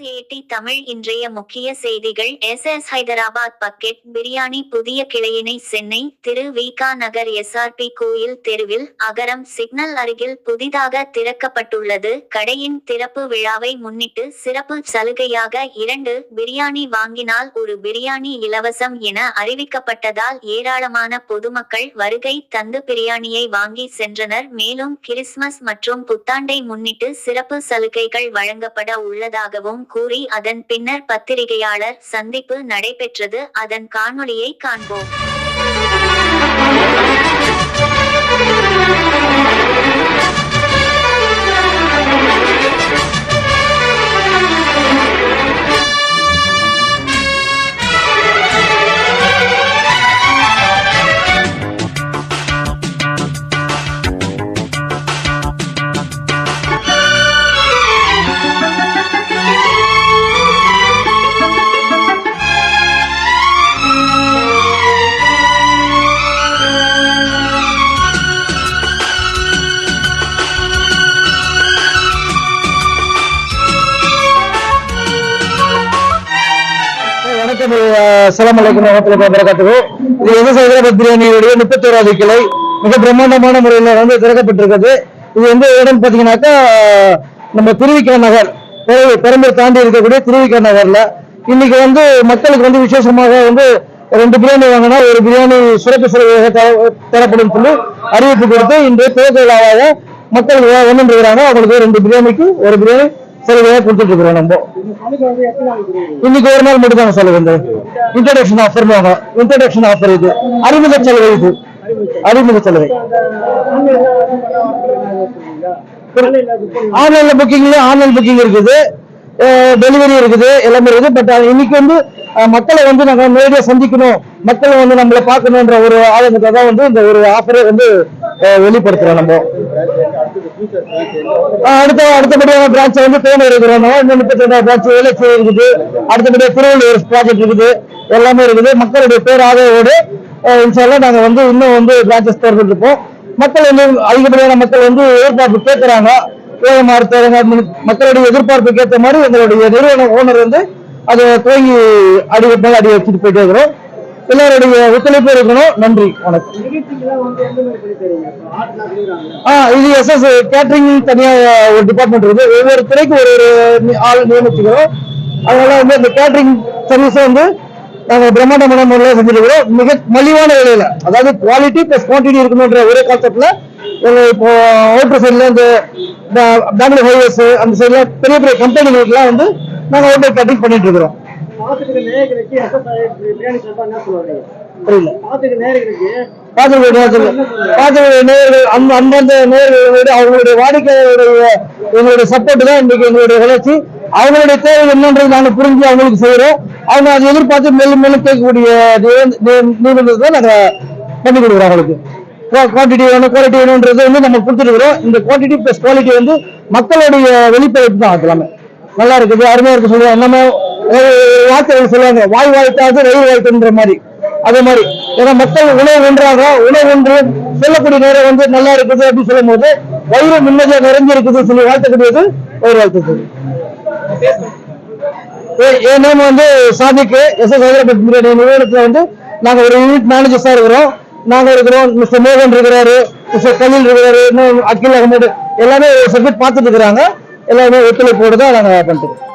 தமிழ் இன்றைய முக்கிய செய்திகள். S. S. Hyderabad bucket biryani புதிய கிளையினை சென்னை திரு. விகா நகர் எஸ்ஆர்பி கோயில் தெருவில் அகரம் சிக்னல் அருகில் புதிதாக திறக்கப்பட்டுள்ளது. கடையின் திறப்பு விழாவை முன்னிட்டு சிறப்பு சலுகையாக இரண்டு பிரியாணி வாங்கினால் ஒரு பிரியாணி இலவசம் என அறிவிக்கப்பட்டதால் ஏராளமான பொதுமக்கள் வருகை தந்து பிரியாணியை வாங்கி சென்றனர். மேலும் கிறிஸ்துமஸ் மற்றும் புத்தாண்டை முன்னிட்டு சிறப்பு சலுகைகள் வழங்கப்பட உள்ளதாகவும் கூறி அதன் பின்னர் பத்திரிகையாளர் சந்திப்பு நடைபெற்றது. அதன் காணொளியை காண்போம். வணக்கம். சலாம் அலைக்கும் வரமத்துல்லாஹி இது எஸ் ஹைதராபாத் பிரியாணியுடைய முப்பத்தோராவது கிளை. மிக பிரம்மாண்டமான முறையில் வந்து திறக்கப்பட்டிருக்கிறது. இது எந்த இடம் பார்த்தீங்கன்னாக்கா நம்ம திருவிக்கா நகர் பெரம்பூர் தாண்டி இருக்கக்கூடிய திருவிக்கா நகர்ல. இன்னைக்கு வந்து மக்களுக்கு வந்து விசேஷமாக வந்து ரெண்டு பிரியாணி வாங்கினா ஒரு பிரியாணி சிறப்பு சலுகையாக தரப்படும் சொல்லி அறிவிப்பு கொடுத்து இந்த தேர்தல் ஆக மக்கள் ஒன்று அவங்களுக்கு ரெண்டு பிரியாணிக்கு ஒரு பிரியாணி சலுகையாக கொடுத்துட்டு இருக்கிறோம் நம்ம. இன்னைக்கு ஒரு நாள் மட்டும் தான் சலுகை இந்த இன்ட்ரடக்ஷன் ஆஃபர் இன்ட்ரடக்ஷன் ஆஃபர் இது. அறிமுக சலுகை இது. அறிமுக சலுகை ஆன்லைன்ல புக்கிங்ல ஆன்லைன் புக்கிங் இருக்குது. டெலிவரி இருக்குது. எல்லாமே இருக்குது. பட் இன்னைக்கு வந்து மக்களை வந்து நாங்க நேரடியாக சந்திக்கணும். மக்களை வந்து நம்மளை பார்க்கணுன்ற ஒரு ஆதங்கத்தை தான் வந்து இந்த ஒரு ஆஃபரை வந்து வெளிப்படுத்துறோம் நம்ம. அடுத்த அடுத்தபடியான பிரான்ச் வந்து தேனி இருக்கிறோம் இன்னும் முப்பத்தி ரெண்டாவது பிரான்ச் வேலைச்சி இருக்குது. அடுத்தபடியாக திருவள்ளூர் ப்ராஜெக்ட் இருக்குது. எல்லாமே இருக்குது. மக்களுடைய பேர் ஆதரவோடு அஹ், நாங்கள் வந்து இன்னும் வந்து பிரான்ச்சஸ் திறந்துட்டு இருப்போம் மக்கள் வந்து அதிகப்படியான மக்கள் வந்து எதிர்பார்ப்பு கேட்கறாங்க ஏழை தேவைங்க மக்களுடைய எதிர்பார்ப்புக்கு ஏற்ற மாதிரி எங்களுடைய நிறுவன ஓனர் வந்து அதை துவங்கி அடி மேலே அடி வச்சுட்டு போயிட்டு இருக்கிறோம். எல்லாருடைய ஒத்துழைப்பு இருக்கணும். நன்றி. வணக்கம். ஆ இது எஸ்எஸ் கேட்டரிங் தனியா ஒரு டிபார்ட்மெண்ட் இருக்குது ஒவ்வொரு துறைக்கு ஒரு ஒரு நி- ஆள் நியமிச்சுக்கிறோம். அதனால வந்து இந்த கேட்டரிங் சர்வீஸ் வந்து நாங்க பிரம்மாண்டமான முறையில் செஞ்சிருக்கிறோம். மிக மலிவான விலையில. அதாவது குவாலிட்டி பிளஸ் குவான்டிட்டி இருக்கணுன்ற ஒரே கான்செப்ட்ல இப்போ அவுட்டர் சைட்ல இந்த பெங்களூர் ஹைவேஸ் அந்த சைட்ல பெரிய பெரிய கம்பெனிகளுக்குலாம் வந்து நாங்க அவுட்டர் கேட்டரிங் பண்ணிட்டு இருக்கிறோம். புரியல. பாத்துக்கிற நேயர்களுக்கு பார்த்து பார்த்து நேயர்கள் அந்த அந்தந்த நேயர்களோட அவங்களுடைய வாடிக்கையாளருடைய எங்களுடைய சப்போர்ட் தான் இன்னைக்கு எங்களுடைய வளர்ச்சி. அவங்களுடைய தேவை என்னன்றது நாங்க புரிஞ்சு அவங்களுக்கு செய்யறோம் அவங்க அதை எதிர்பார்த்து மேலும் மேலும் கேட்கக்கூடிய நிபந்தனை தான் நாங்க பண்ணி கொடுக்குறோம் அவங்களுக்கு. குவான்டிட்டி வேணும் குவாலிட்டி வேணும்ன்றது வந்து நம்ம கொடுத்துருக்குறோம் இந்த குவான்டிட்டி பிளஸ் குவாலிட்டி வந்து மக்களுடைய வெளிப்படைப்பு தான் எல்லாமே. நல்லா இருக்குது அருமையா இருக்கு நம்ம ஒரு வார்த்தைகள் சொல்லுவாங்க. வாய் வாழ்த்தாது ரயில் வாழ்த்துன்ற மாதிரி. அதே மாதிரி ஏன்னா மக்கள் உணவு ஒன்றாக உணவு ஒன்று சொல்லக்கூடிய நேரம் வந்து நல்லா இருக்குது அப்படின்னு சொல்லும் போது வயிறு நிம்மதியாக நிறைஞ்சு இருக்குது சொல்லி வாழ்த்தக்கூடியது ஒரு வாழ்த்து என் நேம் வந்து சாதிக்கு எஸ் எஸ் ஹைதராபாத் பிரியாணி நிறுவனத்துல வந்து நாங்க ஒரு யூனிட் மேனேஜர்ஸா இருக்கிறோம். நாங்க இருக்கிறோம் மிஸ்டர் மோகன் இருக்கிறாரு மிஸ்டர் கலில் இருக்கிறாரு இன்னும் அகில் அகமது எல்லாமே சப்ஜெக்ட் பார்த்துட்டு இருக்கிறாங்க. எல்லாமே ஒத்துழைப்போடு தான் நாங்க பண்ணிட்டு